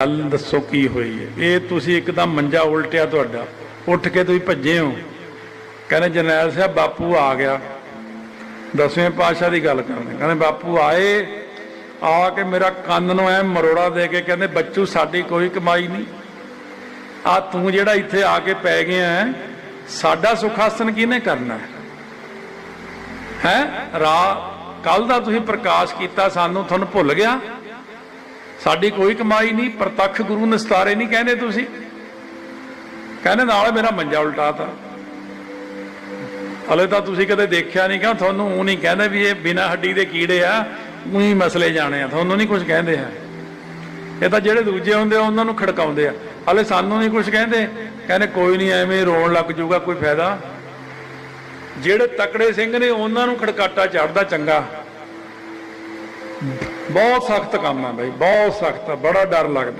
ਗੱਲ ਦੱਸੋ ਕੀ ਹੋਈ ਹੈ? ਇਹ ਤੁਸੀਂ ਇੱਕਦਮ ਮੰਜਾ ਉਲਟਿਆ ਤੁਹਾਡਾ। ਉੱਠ ਕੇ ਤੁਸੀਂ ਭੱਜੇ ਹੋ। ਕਹਿੰਦੇ ਜਰਨੈਲ ਸਾਹਿਬ ਬਾਪੂ ਆ ਗਿਆ। ਦਸਵੇਂ ਪਾਤਸ਼ਾਹ ਦੀ ਗੱਲ ਕਰਦੇ। ਕਹਿੰਦੇ ਬਾਪੂ ਆਏ ਆ ਕੇ ਮੇਰਾ ਕੰਨ ਨੂੰ ਐ ਮਰੋੜਾ ਦੇ ਕੇ ਕਹਿੰਦੇ ਬੱਚੂ ਸਾਡੀ ਕੋਈ ਕਮਾਈ ਨਹੀਂ। ਆ ਤੂੰ ਜਿਹੜਾ ਇੱਥੇ ਆ ਕੇ ਪੈ ਗਿਆ ਹੈ, ਸਾਡਾ ਸੁਖਾਸਨ ਕਿਹਨੇ ਕਰਨਾ ਹੈ? ਹੈ? ਰਾ ਕੱਲ ਦਾ ਤੁਸੀਂ ਪ੍ਰਕਾਸ਼ ਕੀਤਾ ਸਾਨੂੰ ਤੁਹਾਨੂੰ ਭੁੱਲ ਗਿਆ। ਸਾਡੀ ਕੋਈ ਕਮਾਈ ਨਹੀਂ, ਪ੍ਰਤੱਖ ਗੁਰੂ ਨਿਸਤਾਰੇ ਨਹੀਂ ਕਹਿੰਦੇ ਤੁਸੀਂ। ਕਹਿੰਦੇ ਨਾਲ ਮੇਰਾ ਮੰਜਾ ਉਲਟਾਤਾ ਹਲੇ ਤਾਂ ਤੁਸੀਂ ਕਦੇ ਦੇਖਿਆ ਨਹੀਂ ਕਿ ਤੁਹਾਨੂੰ ਉਹ ਨਹੀਂ ਕਹਿੰਦੇ ਵੀ ਇਹ ਬਿਨਾ ਹੱਡੀ ਦੇ ਕੀੜੇ ਆ, ਉਹੀ ਮਸਲੇ ਜਾਣੇ ਆ। ਤੁਹਾਨੂੰ ਨਹੀਂ ਕੁਝ ਕਹਿੰਦੇ ਆ। ਇਹ ਤਾਂ ਜਿਹੜੇ ਦੂਜੇ ਹੁੰਦੇ ਆ, ਉਹਨਾਂ ਨੂੰ ਖੜਕਾਉਂਦੇ ਆ। ਹਲੇ ਸਾਨੂੰ ਨਹੀਂ ਕੁਝ ਕਹਿੰਦੇ। ਕਹਿੰਦੇ ਕੋਈ ਨਹੀਂ, ਐਵੇਂ ਰੋਣ ਲੱਗ ਜਾਊਗਾ, ਕੋਈ ਫਾਇਦਾ। ਜਿਹੜੇ ਤਕੜੇ ਸਿੰਘ ਨੇ, ਉਹਨਾਂ ਨੂੰ ਖੜਕਾਟਾ ਚੜਦਾ ਚੰਗਾ। ਬਹੁਤ ਸਖਤ ਕੰਮ ਹੈ ਬਾਈ ਬਹੁਤ ਸਖਤ ਬੜਾ ਡਰ ਲੱਗਦਾ।